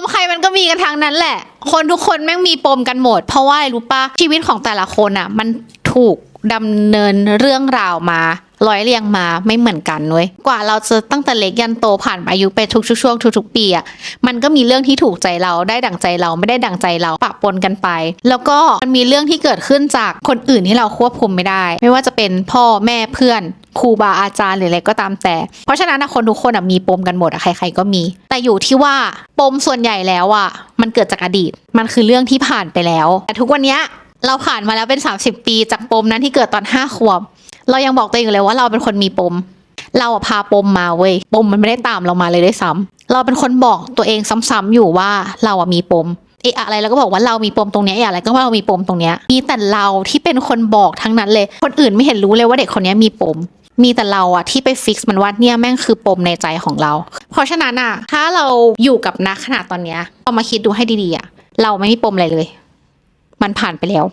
มใครมันก็มีกันทั้งนั้นแหละ คนทุกคนแม่งมีปมกันหมด เพราะว่าอะไรรู้ปะชีวิตของแต่ละคนอะ มันถูกดำเนินเรื่องราวมา ร้อยเรียงมาไม่เหมือนกันเว้ยกว่าเราจะตั้งแต่เล็กยันโตผ่านอายุไปทุกช่วงทุกๆปีอะมันก็มีเรื่องที่ถูกใจเราได้ดั่งใจเราไม่ได้ดั่งใจเราปะปนกันไป แล้วก็มันมีเรื่องที่เกิดขึ้นจากคนอื่นที่เราควบคุมไม่ได้ ไม่ว่าจะเป็นพ่อแม่เพื่อนครูบาอาจารย์หรืออะไรก็ตามแต่ เพราะฉะนั้นคนทุกคนมีปมกันหมดใครๆก็มี แต่อยู่ที่ว่าปมส่วนใหญ่แล้วอะมันเกิดจากอดีต มันคือเรื่องที่ผ่านไปแล้ว แต่ทุกวันนี้เราผ่านมาแล้วเป็น 30 ปีจากปมนั้นที่เกิดตอนห้าขวบ เรายังบอกตัวเองเลยว่าเราเป็นคนมีปม เราพาปมมาเว้ยปมมันไม่ได้ตามเรามาเลยด้วยซ้ำเราเป็นคนบอกตัวเองซ้ำๆอยู่ว่าเราอะมีปมเอะอะไรเราก็บอกว่าเรามีปมตรงนี้ยเอะอะไรก็ว่าเรามีปมตรงนี้มีแต่เราที่เป็นคนบอกทั้งนั้นเลย คนอื่นไม่เห็นรู้เลยว่าเด็กคนนี้มีปม มีแต่เราอะที่ไปฟิกซ์มันว่าเนี่ยแม่งคือปมในใจของเรา เพราะฉะนั้นอะถ้าเราอยู่กับนักขนาดตอนเนี้ยเอามาคิดดูให้ดีๆอะเราไม่มีปมอะไรเลย มันผ่านไปแล้ว